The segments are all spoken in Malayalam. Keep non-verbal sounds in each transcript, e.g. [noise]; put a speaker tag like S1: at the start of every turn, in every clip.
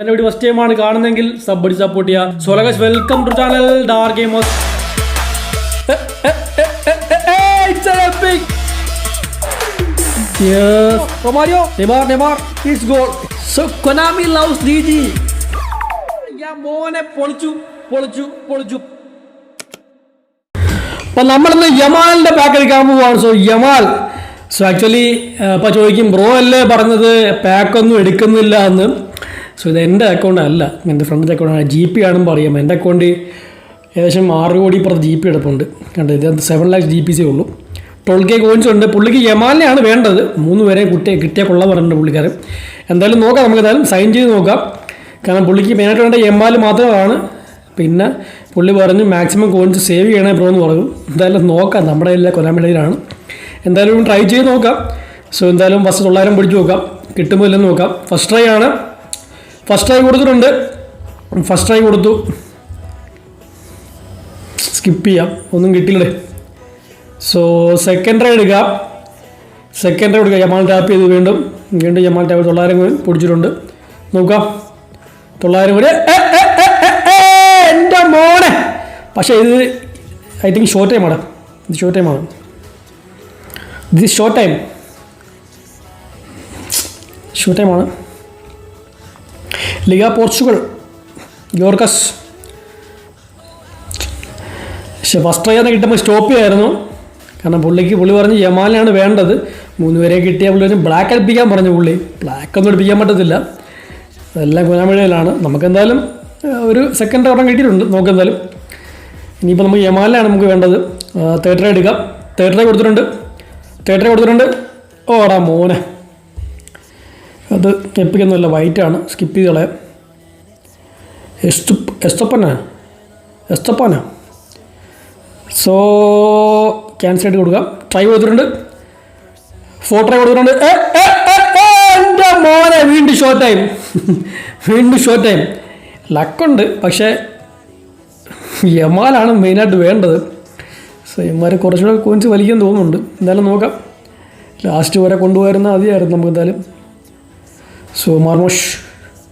S1: എന്റെ വീഡിയോ ഫസ്റ്റ് ടൈമാണ് കാണുന്നെങ്കിൽ സബ് അടി സപ്പോർട്ട് ചെയ്യുക so ലഗസ് welcome to channel dark gamers! Yes. Romario, Neymar, Neymar, it's goal. So Konami loves DG. ഞാൻ മോനെ പൊളിച്ചു പൊളിച്ചു പൊളിച്ചു. അപ്പം നമ്മളിന്ന് യമാലിന്റെ പാക്ക് എടുക്കാൻ പോവാണ്. So Yamal. സോ ആക്ച്വലി ഇപ്പോൾ ചോദിക്കും ബ്രോ അല്ലേ പറഞ്ഞത്? പാക്കൊന്നും എടുക്കുന്നില്ല എന്ന്. സോ ഇത് എന്റെ അക്കൗണ്ട് അല്ല. എന്റെ ഫ്രണ്ടിന്റെ അക്കൗണ്ടാണ് ജി പി ആണെന്ന് പറയാം. എന്റെ അക്കൗണ്ട് ഏകദേശം ആറ് കോടി പുറത്ത് ജി പി എടുപ്പുണ്ട്. കണ്ടത് ഇത് seven lakhs G P C ഉള്ളൂ. ട്വൽവ് കെ കോയിൻസ് ഉണ്ട്. പുള്ളിക്ക് യമാലിനെയാണ് വേണ്ടത്. മൂന്ന് പേരെ കുട്ടിയെ കിട്ടിയാൽ കൊള്ളാൻ പറഞ്ഞിട്ടുണ്ട് പുള്ളിക്കാരൻ. എന്തായാലും നോക്കാം. നമുക്ക് എന്തായാലും സൈൻ ചെയ്ത് നോക്കാം. കാരണം പുള്ളിക്ക് മെയിനായിട്ട് വേണ്ട യമാൽ മാത്രമാണ്. പിന്നെ പുള്ളി പറഞ്ഞു മാക്സിമം കോയിൻസ് സേവ് ചെയ്യണേ ബ്രോ എന്ന് പറഞ്ഞു. എന്തായാലും നോക്കാം. നമ്മുടെ എല്ലാ കൊലാമിടയിലാണ്. എന്തായാലും ട്രൈ ചെയ്ത് നോക്കാം. സോ എന്തായാലും ഫസ്റ്റ് തൊള്ളായിരം പിടിച്ച് നോക്കാം. കിട്ടുമ്പോൾ ഇല്ലെന്ന് നോക്കാം. ഫസ്റ്റ് ട്രൈ ആണ്. ഫസ്റ്റ് ട്രൈ കൊടുത്തിട്ടുണ്ട്. ഫസ്റ്റ് ട്രൈ കൊടുത്തു. സ്കിപ്പ് ചെയ്യാം. ഒന്നും കിട്ടില്ലേ സോ സെക്കൻഡ് ട്രൈ എടുക്കാം. സെക്കൻഡ് ട്രൈ എടുക്കാം യമാൾ ടാപ്പ് ചെയ്ത് വീണ്ടും. വീണ്ടും യമാൾ ടാപ്പ് തൊള്ളായിരം കോയിൻ പിടിച്ചിട്ടുണ്ട്. നോക്കാം. തൊള്ളായിരം കോടി എന്റെ മോനെ. പക്ഷേ ഇത് ഐ തിങ്ക് ഷോർട്ട് ടൈമാണ് ഇത് ഷോർട്ട് ടൈമാണ് ഇത് ഷോർട്ട് ടൈം ഷോർട്ട് ടൈമാണ് ലിഗ പോർച്ചുഗൽ യോർക്കസ് പക്ഷെ ഫസ്റ്റ് ട്രൈ തന്നെ കിട്ടുമ്പോൾ സ്റ്റോപ്പ് ചെയ്യായിരുന്നു. കാരണം പുള്ളിക്ക് പുള്ളി പറഞ്ഞ് യമാലിനാണ് വേണ്ടത്. മൂന്ന് പേരെ കിട്ടിയ പുള്ളി ബ്ലാക്ക് അടുപ്പിക്കാൻ പറഞ്ഞു പുള്ളി. ബ്ലാക്ക് ഒന്നും അടുപ്പിക്കാൻ പറ്റത്തില്ല. അതെല്ലാം കുനാമിഴയിലാണ് നമുക്കെന്തായാലും ഒരു സെക്കൻഡ് ഒരെണ്ണം കിട്ടിയിട്ടുണ്ട്. നോക്കെന്തായാലും ഇനിയിപ്പോൾ നമുക്ക് യമാലിനാണ് നമുക്ക് വേണ്ടത്. തേർഡ് എടുക്കാം. തേർഡ് കൊടുത്തിട്ടുണ്ട്. തേർഡ് കൊടുത്തിട്ടുണ്ട്. ഓടാ മോനെ. അത് എപ്പിക്കൊന്നുമല്ല വൈറ്റാണ്. സ്കിപ്പ് ചെയ്ത് കളയാം എസ്തു എസ്തപ്പന? എസ്തപ്പന? സോ ക്യാൻസൽ ആയിട്ട് കൊടുക്കാം. ട്രൈ കൊടുത്തിട്ടുണ്ട്. ഫോർ ട്രൈ കൊടുത്തിട്ടുണ്ട്. എന്റെ മോനെ വീണ്ടും ഷോർട്ട് ടൈം [laughs] വീണ്ടും ഷോർട്ട് ടൈം ലക്കുണ്ട് പക്ഷേ യമാലാണ് മെയിനായിട്ട് വേണ്ടത്. സോ യമാരെ കുറച്ചുകൂടെ കോയിൻസ് വലിക്കാൻ തോന്നുന്നുണ്ട്. എന്തായാലും നോക്കാം. ലാസ്റ്റ് വരെ കൊണ്ടുപോയിരുന്ന അതിയായിരുന്നു നമുക്ക് എന്തായാലും. സോ മാർമോഷ്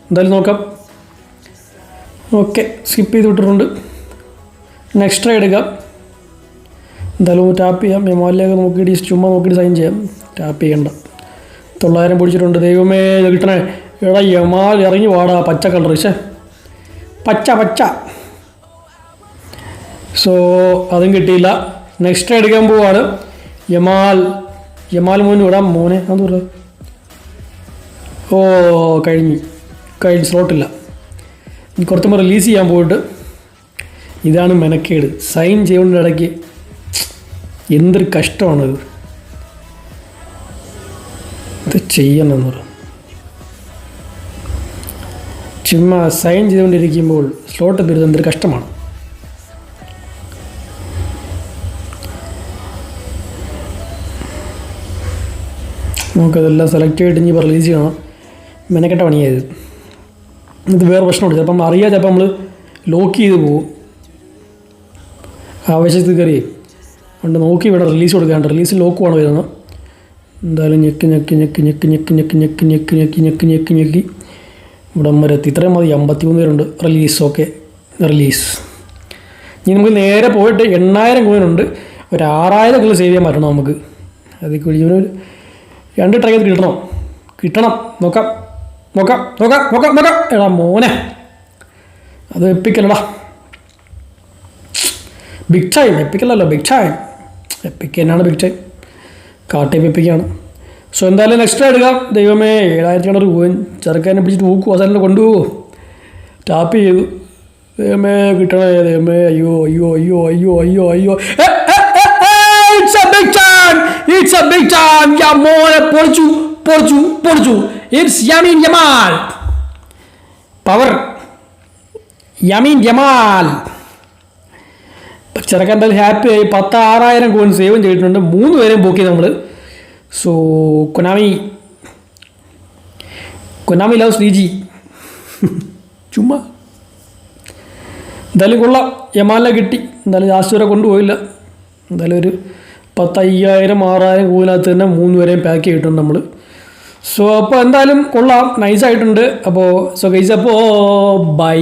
S1: എന്തായാലും നോക്കാം. ഓക്കെ സ്കിപ്പ് ചെയ്ത് വിട്ടിട്ടുണ്ട്. നെക്സ്റ്റ് ട്രൈ എടുക്കാം. എന്തായാലും ടാപ്പ് ചെയ്യാം. മെമോയിലേക്ക് നോക്കിയിട്ട് ചുമ്മാ നോക്കിയിട്ട് സൈൻ ചെയ്യാം. ടാപ്പ് ചെയ്യണ്ട. തൊള്ളായിരം പിടിച്ചിട്ടുണ്ട്. ദൈവമേ കിട്ടണേ എടാ യമാൽ ഇറങ്ങി വാടാ പച്ച കളർ പക്ഷേ പച്ച പച്ച. സോ അതും കിട്ടിയില്ല. നെക്സ്റ്റ് എടുക്കാൻ പോവാണ്. യമാൽ. യമാൽ മോൻ വിടാം മോനെ അത് ഓ കഴിഞ്ഞു. കഴിഞ്ഞ് സ്ലോട്ടില്ല കുറച്ചുമ്പോൾ റിലീസ് ചെയ്യാൻ പോയിട്ട് ഇതാണ് മെനക്കേട്. സൈൻ ചെയ്യുന്ന ഇടയ്ക്ക് എന്തൊരു കഷ്ടമാണ് ഇത് ചെയ്യണമെന്ന് പറയും ചുമ്മാ സൈൻ ചെയ്തുകൊണ്ടിരിക്കുമ്പോൾ സ്ലോട്ട് തരുന്നത് എന്തൊരു കഷ്ടമാണ്. നമുക്കതെല്ലാം സെലക്ട് ചെയ്തിട്ട് ഇനി റിലീസ് ചെയ്യണം. മെനക്കെട്ട പണിയായത് ഇത് വേറെ പ്രശ്നമുണ്ട് ചിലപ്പം അറിയാ ചിലപ്പം നമ്മൾ ലോക്ക് ചെയ്ത് പോകും ആവശ്യത്തിൽ കയറി അതുകൊണ്ട് നോക്കി ഇവിടെ റിലീസ് കൊടുക്കാണ്ട് റിലീസ് ലോക്ക് ലോക്കുമാണ് വരുന്നത് എന്തായാലും ഞെക്കി ഞെക്കി ഞെക്കി ഞെക്കി ഞെക്കി ഞെക്കി ഞെക്കി ഞെക്കി ഞെക്കി ഞെക്കി ഞെക്കി ഞെക്കി ഇവിടെ വരെ എത്തി ഇത്രയും മതി അമ്പത്തി മൂന്ന് പേരുണ്ട് റിലീസ് ഓക്കെ റിലീസ് ഇനി നമുക്ക് നേരെ പോയിട്ട് എണ്ണായിരം കോയിനുണ്ട് ഒരു ആറായിരം കിലോ സേവ് ചെയ്യാൻ പറ്റണം നമുക്ക് അതിൽ ഒരു രണ്ട് ട്രൈ ചെയ്ത് കിട്ടണം കിട്ടണം നോക്കാം നോക്കാം നോക്കാം നോക്കാം നോക്കാം. എടാ മോനെ. അത് എപ്പിക്കലടാ. ബിഗ് ടൈം എപ്പിക്കലല്ലോ ബിഗ് ടൈം എപ്പിക്ക് തന്നെയാണ് ബിഗ് ടൈം കാട്ടി എപ്പിക്കാണ് സോ എന്തായാലും നെക്സ്റ്റ് എടുക്കാം ദൈവമേ ഏഴായിരത്തി അഞ്ഞൂറ് പോയിൻ ചെറുക്കാനെ പിടിച്ചിട്ട് പോക്കും അവസാനം കൊണ്ടുപോകും ടാപ്പ് ചെയ്തു ദൈവമേ കിട്ടണേ ദൈവമേ. അയ്യോ അയ്യോ അയ്യോ അയ്യോ അയ്യോ അയ്യോ. It's a big time it's a big time ഞാൻ മോനെ പൊളിച്ചു. പൊളിച്ചു പൊളിച്ചു it's Yamine Yamal power Yamine Yamal ചെറുക്കൻ എന്തായാലും ഹാപ്പി ആയി പത്ത് ആറായിരം കോൺ സേവും ചെയ്തിട്ടുണ്ട്. മൂന്ന് പേരെയും പോക്കി നമ്മൾ so Konami Konami love Sreeji ചുമ്മാ. എന്തായാലും കൊള്ള. യമാല കിട്ടി. എന്തായാലും ലാസ്റ്റ് വരെ കൊണ്ടുപോയില്ല. എന്തായാലും ഒരു പത്തയ്യായിരം ആറായിരം കോയിനകത്ത് തന്നെ മൂന്ന് പേരെയും പാക്ക് ചെയ്തിട്ടുണ്ട് നമ്മൾ സോ അപ്പോൾ എന്തായാലും കൊള്ളാം. നൈസായിട്ടുണ്ട് അപ്പോൾ സോ ഗൈസ് അപ്പോൾ ബൈ